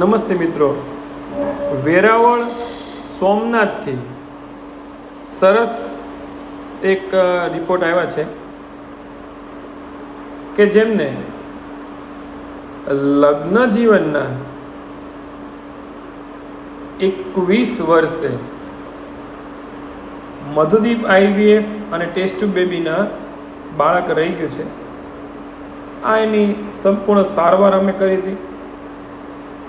નમસ્તે મિત્રો. વેરાવળ સોમનાથથી સરસ એક રિપોર્ટ આવ્યા છે કે જેમને લગ્ન જીવનના એકવીસ વર્ષે મધુદીપ આઈવીએફ અને ટેસ્ટ બેબીના બાળક રહી ગયું છે. આ એની સંપૂર્ણ સારવાર અમે કરી હતી.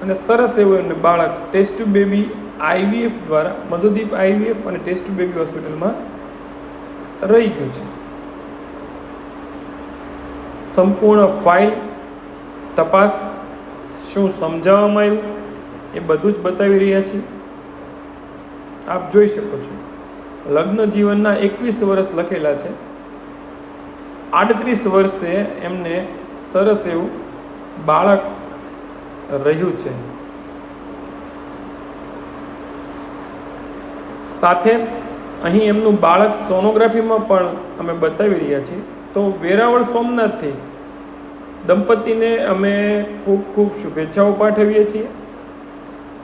અને સરસ એવું એમને બાળક ટેસ્ટ બેબી આઈવીએફ દ્વારા, મધુદીપ આઈવીએફ અને ટેસ્ટ બેબી હોસ્પિટલમાં રહી ગયું છે. સંપૂર્ણ ફાઇલ તપાસ શું સમજાવવામાં આવ્યું એ બધું જ બતાવી રહ્યા છે આપ જોઈ શકો છો. લગ્ન જીવનના એકવીસ વર્ષ લખેલા છે. આડત્રીસ વર્ષે એમને સરસ એવું બાળક રહ્યું છે. સાથે અહીં એમનું બાળક સોનોગ્રાફીમાં પણ અમે બતાવી રહ્યા છીએ. તો વેરાવળ સોમનાથથી દંપતીને અમે ખૂબ ખૂબ શુભેચ્છાઓ પાઠવીએ છીએ.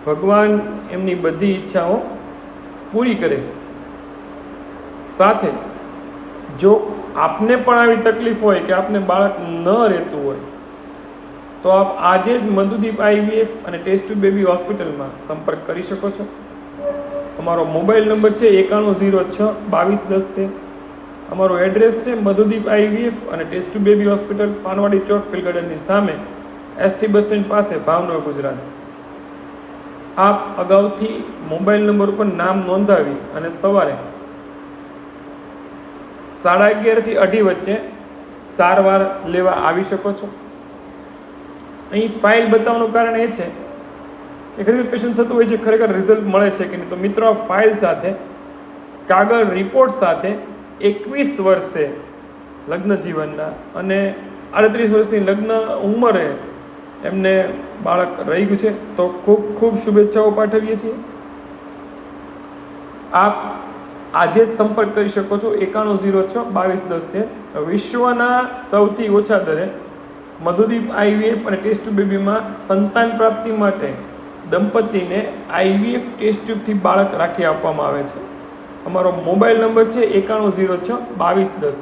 ભગવાન એમની બધી ઈચ્છાઓ પૂરી કરે. સાથે જો આપને પણ આવી તકલીફ હોય કે આપને બાળક ન રહેતું હોય તો આપ આજે જ મધુદીપ આઈવીએફ અને ટેસ્ટ ટુ બેબી હોસ્પિટલમાં સંપર્ક કરી શકો છો. અમારો મોબાઈલ નંબર છે એકાણું ઝીરો છ બાવીસ દસ તેર. અમારો એડ્રેસ છે મધુદીપ આઈવીએફ અને test tube baby hospital Panwadi Chowk પિલગાર્ડનની સામે, એસટી બસ સ્ટેન્ડ પાસે, ભાવનગર, ગુજરાત. આપ અગાઉથી મોબાઈલ નંબર ઉપર નામ નોંધાવી અને સવારે સાડા અગિયારથી અઢી વચ્ચે સારવાર લેવા આવી શકો છો. અહીં ફાઇલ બતાવવાનું કારણ એ છે કે ખરેખર પેશન્ટ થતું હોય છે, ખરેખર રિઝલ્ટ મળે છે કે નહીં? તો મિત્રો, આ ફાઇલ સાથે, કાગળ રિપોર્ટ સાથે એકવીસ વર્ષે લગ્ન જીવનના અને આડત્રીસ વર્ષની લગ્ન ઉંમરે એમને બાળક રહી ગયું છે. તો ખૂબ ખૂબ શુભેચ્છાઓ પાઠવીએ છીએ. આપ આજે જ સંપર્ક કરી શકો છો એકાણું ઝીરો છ બાવીસ દસ તેર. વિશ્વના સૌથી ઓછા દરે મધુદીપ આઈવીએફ અને ટેસ્ટ ટ્યુબ બેબીમાં સંતાન પ્રાપ્તિ માટે દંપતીને આઈવીએફ ટેસ્ટ ટ્યુબથી બાળક રાખી આપવામાં આવે છે. અમારો મોબાઈલ નંબર છે એકાણું ઝીરો છ બાવીસ દસ.